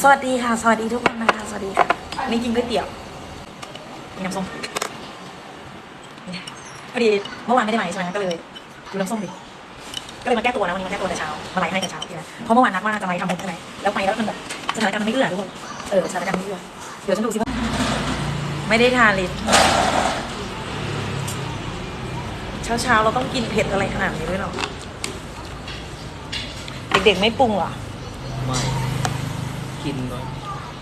สวัสดีค่ะ สวัสดีทุกคนนะคะ สวัสดีค่ะนี่กินก๋วยเตี๋ยวมีน้ำส้มพอดีเมื่อวานไม่ได้มาใช่ไหมก็เลยดูน้ำส้มดิก็เลยมาแก้ตัวนะวันนี้มาแก้ตัวแต่เช้ามาไลฟ์ให้แต่เช้าใช่ไหมเพราะเมื่อวานนัดว่าจะไลฟ์ทำบุญใช่ไหมแล้วไปแล้วมันแบบสถานการณ์มันไม่เอื้อทุกคนเออสถานการณ์ไม่เอื้อเดี๋ยวฉันดูสิว่าไม่ได้ทานลิ้นเช้าเช้าเราต้องกินเผ็ดอะไรขนาดนี้ด้วยเหรอเด็กๆไม่ปรุงเหรอไม่ กิน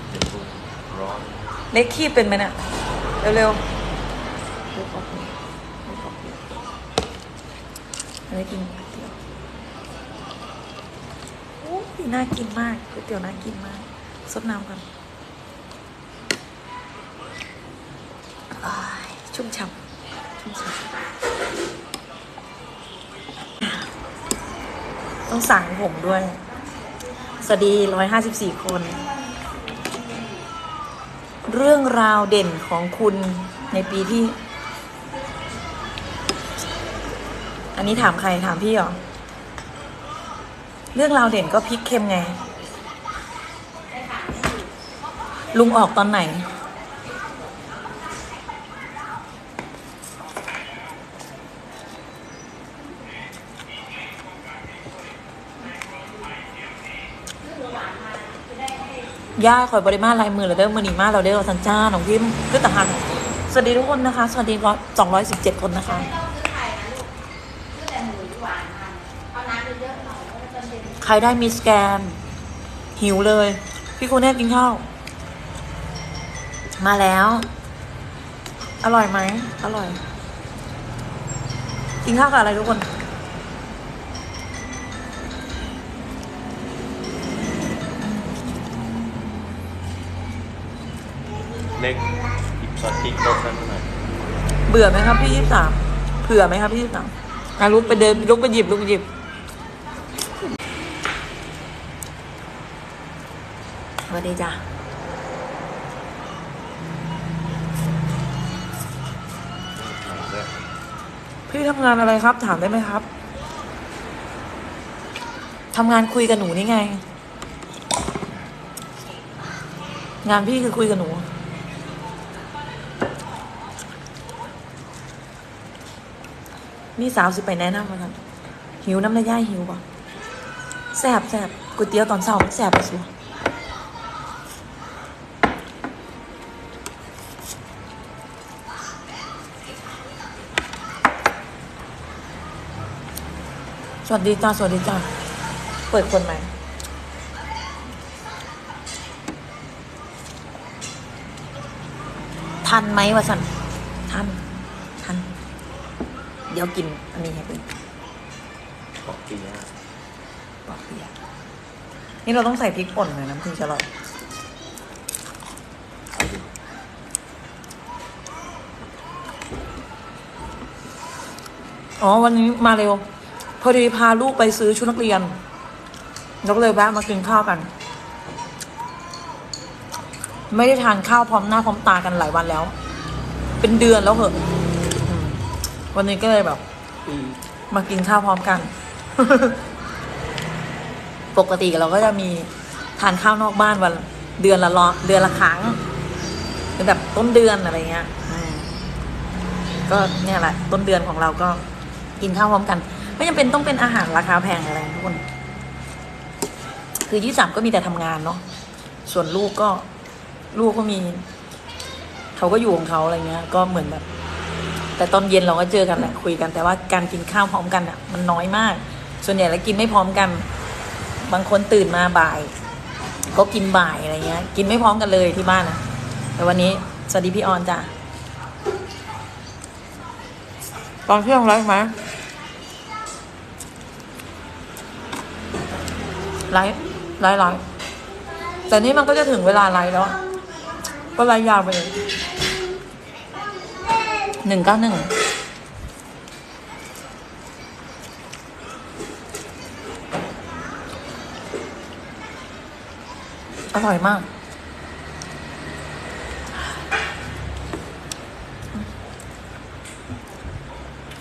เดี๋ยวปรุงร้อนเล็กขี้เป็นไหมเนี่ยเร็วๆลูกออกเลยลูกออกเลยอะไรกินก๋วยเตี๋ยวโอ้ยน่ากินมากก๋วยเตี๋ยวน่ากินมากซดน้ำกันอ้ายชุ่มฉ่ำชุ่มฉ่ำต้องสั่งผมด้วย สวัสดีร้อยห้าสิบสี่คน เรื่องราวเด่นของคุณในปีที่ อันนี้ถามใครถามพี่เหรอ เรื่องราวเด่นก็พริกเค็มไง ลุงออกตอนไหน ย่าคอยบริมาลายมือเราเด้อมือนีมาเราได้เราสัญจ้าของพิมคือตะหันสวัสดีทุกคนนะคะ สวัสดีร้อยสองร้อยสิบเจ็ดคนนะคะ ใครได้มิสแกน หิวเลย พี่คุณแน่กินข้าว มาแล้ว อร่อยไหม อร่อย กินข้าวกับอะไรทุกคน เล็กหยิบซอสพริกโต๊ะนั้นหน่อยเบื่อไหมครับพี่ยี่สามเผื่อไหมครับพี่ยี่สามอะลุกไปเดินลุกไปหยิบลุกไปหยิบ สวัสดีจ้ะพี่ทำงานอะไรครับ ถามได้ไหมครับทำงานคุยกับหนูนี่ไง งานพี่คือคุยกับหนู มีสาวสิไปแนะนำมาครับหิวน้ำลายย่ายหิวป่ะแสบแสบก๋วยเตี๋ยวตอนเช้าแสบไปสิวสวัสดีจ้าสวัสดีจ้าเปิดคนใหม่ทันไหมวะสันทัน ดี๋ยวกินอันนี้ให้เป็นปอกเปียะปอกเปียะนี่เราต้องใส่พริกป่นหน่อยน้ำถึงจะอร่อยเอาดูอ๋อวันนี้มาเร็ว พอดีพาลูกไปซื้อชุดนักเรียนแล้วก็เลยแวะมากินข้าวกัน ไม่ได้ทานข้าวพร้อมหน้าพร้อมตากันหลายวันแล้ว เป็นเดือนแล้วเหอะอืม วันนี้ก็เลยแบบอืมมากินข้าวพร้อมกัน ปกติเราก็จะมีทานข้าวนอกบ้านวันเดือนละรอบเดือนละครั้งเป็นแบบต้นเดือนอะไรเงี้ยอืมก็เนี่ยแหละ ต้นเดือนของเราก็กินข้าวพร้อมกัน ไม่จำเป็นต้องเป็นอาหารราคาแพงอะไรทุกคน คือยี่สามก็มีแต่ทำงานเนาะส่วนลูกก็ลูกก็มี เขาก็อยู่ของเขาอะไรเงี้ย ก็เหมือนแบบ แต่ตอนเย็นเราก็เจอกันแหละคุยกันแต่ว่าการกินข้าวพร้อมกันอะ มันน้อยมาก ส่วนใหญ่แล้วกินไม่พร้อมกัน บางคนตื่นมาบ่าย ก็กินบ่ายอะไรเงี้ย กินไม่พร้อมกันเลยที่บ้านนะแต่วันนี้สวัสดีพี่ออนจ้ะตอนเที่ยงไลฟ์ไหมไลฟ์ไลฟ์ไลฟ์แต่นี่มันก็จะถึงเวลาไลฟ์แล้วอะก็ไลฟ์ยาวไปเลย หนึ่งเก้าหนึ่งอร่อยมาก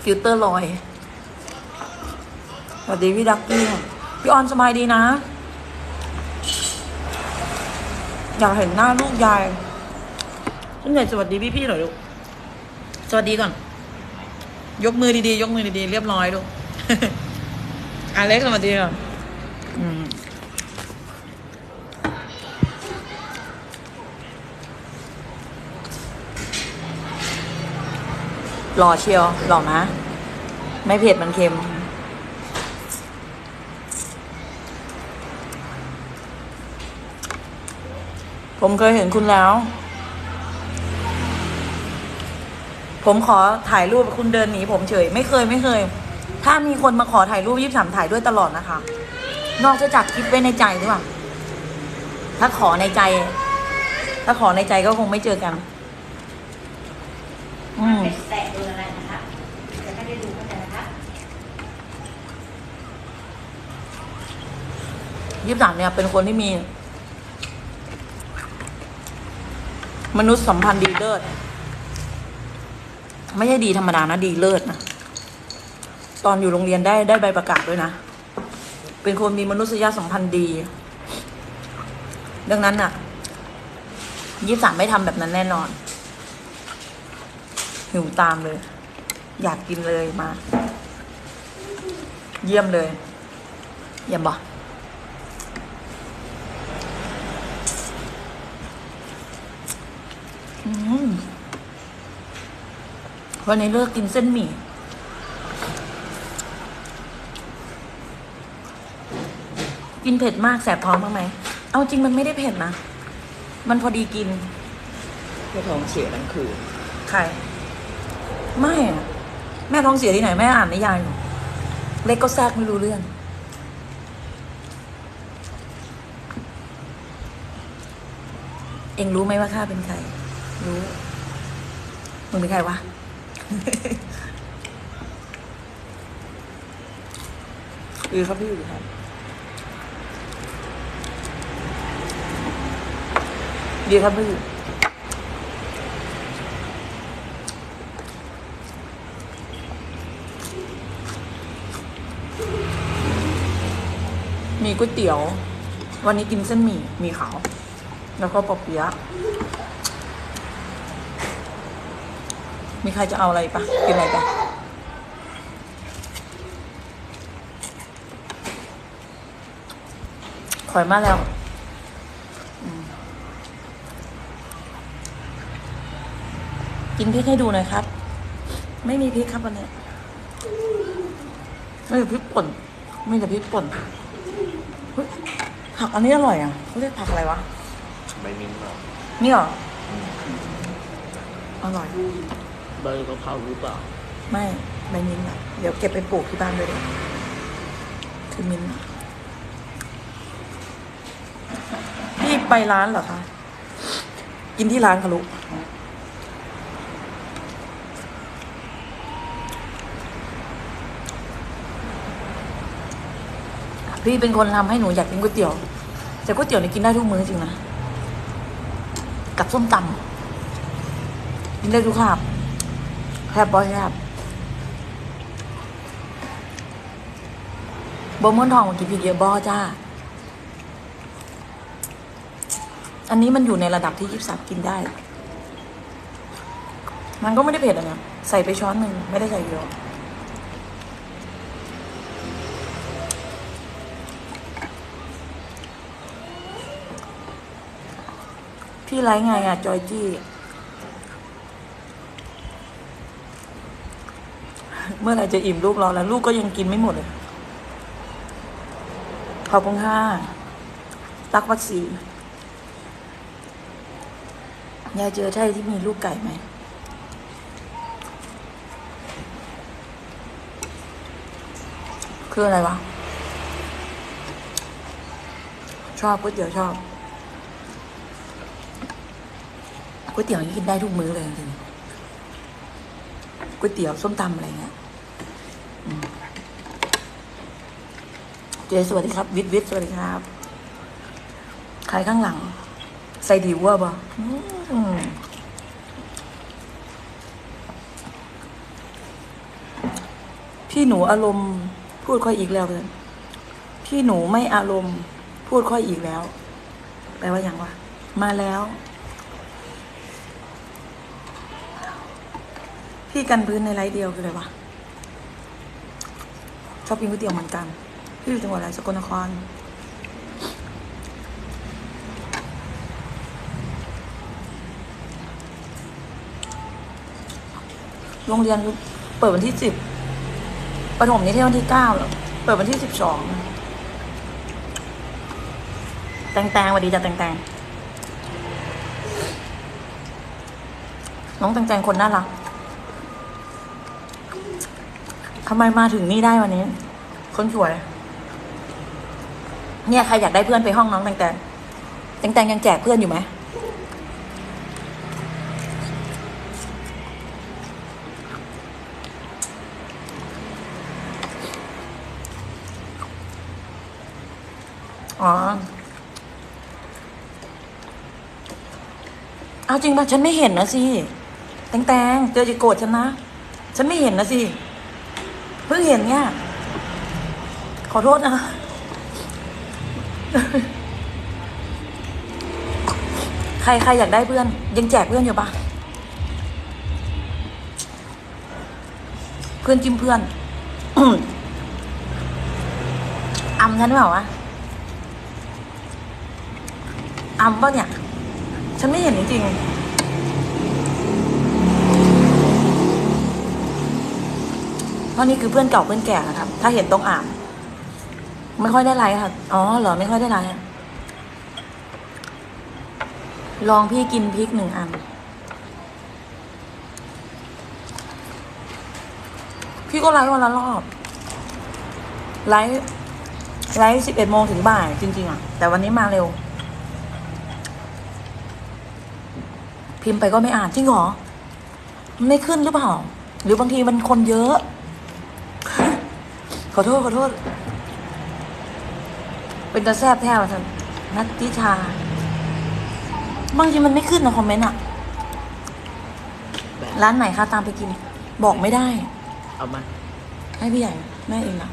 ฟิลเตอร์ลอยสวัสดีพี่ดักกี้พี่ออนสบายดีนะ อยากเห็นหน้าลูกยายคุณยายสวัสดีพี่ๆหน่อยลูก สวัสดีก่อน ยกมือดีๆ ยกมือดีๆ เรียบร้อยลูกอเล็กสวัสดีก่อนหล่อเชียวหล่อนะไม่เผ็ดมันเค็ม ผมเคยเห็นคุณแล้ว ผมขอถ่ายรูปคุณเดินหนีผมเฉย ไม่เคยไม่เคย ถ้ามีคนมาขอถ่ายรูปยี่สามถ่ายด้วยตลอดนะคะ นอกจากคิดไว้ในใจหรือเปล่าถ้าขอในใจ ถ้าขอในใจก็คงไม่เจอกัน อืมแตะเบอร์อะไรนะคะจะไม่ได้ดูก็ได้นะคะยี่สามเนี่ย เป็นคนที่มี มนุษยสัมพันธ์ดีเลิศ ไม่ใช่ดีธรรมดานะดีเลิศนะ ตอนอยู่โรงเรียนได้ได้ใบประกาศด้วยนะ เป็นคนมีมนุษยสัมพันธ์ดี ดังนั้นน่ะยี่สามไม่ทำแบบนั้นแน่นอน หิวตามเลย อยากกินเลยมา เยี่ยมเลยเยี่ยมบ่อืม วันนี้เลิกกินเส้นหมี่กินเผ็ดมากแสบท้องบ้างไหม เอาจริงมันไม่ได้เผ็ดนะ มันพอดีกินแค่ท้องเสียทั้งคืนใคร ไม่อะแม่ท้องเสียที่ไหน แม่อ่านนิยายอยู่เล็กก็แทรกไม่รู้เรื่อง เองรู้ไหมว่าข้าเป็นใคร รู้ มึงเป็นใครวะ ดีครับพี่ดีครับดีครับพี่มีก๋วยเตี๋ยว วันนี้กินเส้นหมี่หมีขาว แล้วก็ปอเปี๊ยะ มีใครจะเอาอะไรปะกินอะไรปะขอยมาแล้วอืมกินพริกให้ดูหน่อยครับ ไม่มีพริกครับวันนี้ ไม่มีพริกป่นมีแต่พริกป่นเฮ้ยผักอันนี้อร่อยอะเขาเรียกผักอะไรวะใบมิ้นท์เหรอนี่เหรออร่อย ใบกะเพราหรือเปล่า ไม่ใบมิ้นท์อะเดี๋ยวเก็บไปปลูกที่บ้านด้วยเลยคือมิ้นท์พี่ไปร้านเหรอคะ กินที่ร้านค่ะลูกพี่เป็นคนทำให้หนูอยากกินก๋วยเตี๋ยว แต่ก๋วยเตี๋ยวนี่กินได้ทุกมื้อจริงนะ กับส้มตำกินได้ทุกคาบ แคบบอแคบบะม่วนทองมากินพริกเยอะบอจ้า อันนี้มันอยู่ในระดับที่ยิบสับกินได้ มันก็ไม่ได้เผ็ดอะนะใส่ไปช้อนหนึ่งไม่ได้ใส่เยอะพี่ไลฟ์ไงอะจอยจี้ เมื่อไรจะอิ่มลูกเราแล้ว ลูกก็ยังกินไม่หมดเลยขอบคุณค่ะตักวัดสียายเจอใช่ที่มีลูกไก่ไหมคืออะไรวะ ชอบก๋วยเตี๋ยวชอบก๋วยเตี๋ยวนี่กินได้ทุกมื้อเลยจริงก๋วยเตี๋ยวส้มตำอะไรเงี้ยอืม เจสวัสดีครับ วิทย์วิทสวัสดีครับใครข้างหลัง ใส่ดีว่าบ่พี่หนูอารมณ์พูดค่อยอีกแล้วเลยพี่หนูไม่อารมณ์ พูดค่อยอีกแล้วแปลว่าอย่างวะมาแล้ว พี่กันพื้นในไลฟ์เดียวคืออะไรวะชอบกินก๋วยเตี๋ยวเหมือนกัน พี่อยู่จังหวัดอะไรสกลนครโรงเรียนเปิดวันที่สิบประถมนิเทศวันที่เก้าเปิดวันที่สิบสองแตงแตงสวัสดีจ้ะแตงแตงน้องแตงแตงคนน่ารักทำไมมาถึงนี่ได้วันนี้ คนสวย เนี่ยใครอยากได้เพื่อนไปห้องน้องแตงแตงแตงแตงยังแจกเพื่อนอยู่ไหมอ๋อเอาจริงป่ะฉันไม่เห็นนะสิแตงแตงเจอจะโกรธฉันนะ ฉันไม่เห็นนะสิ เพิ่งเห็นเนี่ย ขอโทษนะ ใครใครอยากได้เพื่อน ยังแจกเพื่อนอยู่ปะเพื่อนจิ้มเพื่อนอำฉันเปล่าวะอำป่ะเนี่ย ฉันไม่เห็นจริงๆเพราะนี่คือเพื่อนเก่าเพื่อนแก่นะครับ ถ้าเห็นต้องอ่าน ไม่ค่อยได้ไลค์ค่ะ อ๋อเหรอ ไม่ค่อยได้ไลค์อะลองพี่กินพริกหนึ่งอัน พี่ก็ไลฟ์วันละรอบ ไลฟ์ไลฟ์สิบเอ็ดโมงถึงบ่ายจริง ๆ อะ แต่วันนี้มาเร็ว พิมพ์ไปก็ไม่อ่านจริงเหรอ ไม่ขึ้นหรือเปล่า หรือบางทีมันคนเยอะ ขอโทษ ขอโทษ เป็นตาแซบแท้ว่ะท่านนัทติชา บางทีมันไม่ขึ้นนะคอมเมนต์อะแบบร้านไหนคะตามไปกิน บอกไม่ได้ เอามา ให้พี่ใหญ่แม่เองนะ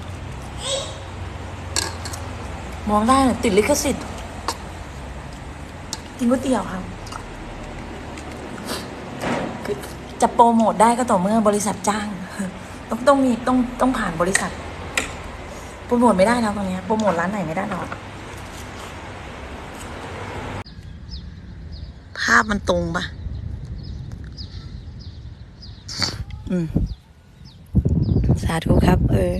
มองได้นะติดลิขสิทธิ์กินก๋วยเตี๋ยวครับคือจะโปรโมทได้ก็ต่อเมื่อบริษัทจ้าง ต้องต้องมีต้องต้องผ่านบริษัท โปรโมทไม่ได้แล้วตรงนี้โปรโมทร้านไหนไม่ได้หรอกภาพมันตรงปะอืม สาธุครับ เออ